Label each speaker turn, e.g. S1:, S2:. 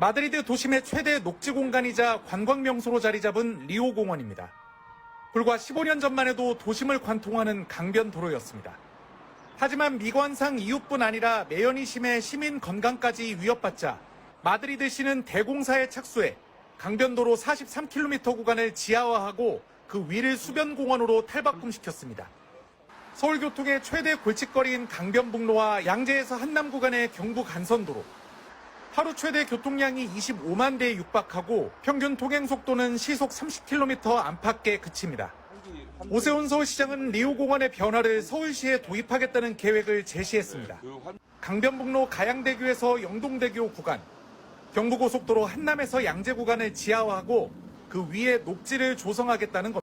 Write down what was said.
S1: 마드리드 도심의 최대 녹지 공간이자 관광 명소로 자리 잡은 리오 공원입니다. 불과 15년 전만 해도 도심을 관통하는 강변 도로였습니다. 하지만 미관상 이웃뿐 아니라 매연이 심해 시민 건강까지 위협받자 마드리드시는 대공사에 착수해 강변도로 43km 구간을 지하화하고 그 위를 수변공원으로 탈바꿈시켰습니다. 서울교통의 최대 골칫거리인 강변북로와 양재에서 한남 구간의 경부 간선도로. 하루 최대 교통량이 25만 대에 육박하고 평균 통행 속도는 시속 30km 안팎에 그칩니다. 오세훈 서울시장은 리오공원의 변화를 서울시에 도입하겠다는 계획을 제시했습니다. 강변북로 가양대교에서 영동대교 구간, 경부고속도로 한남에서 양재 구간을 지하화하고 그 위에 녹지를 조성하겠다는 겁니다.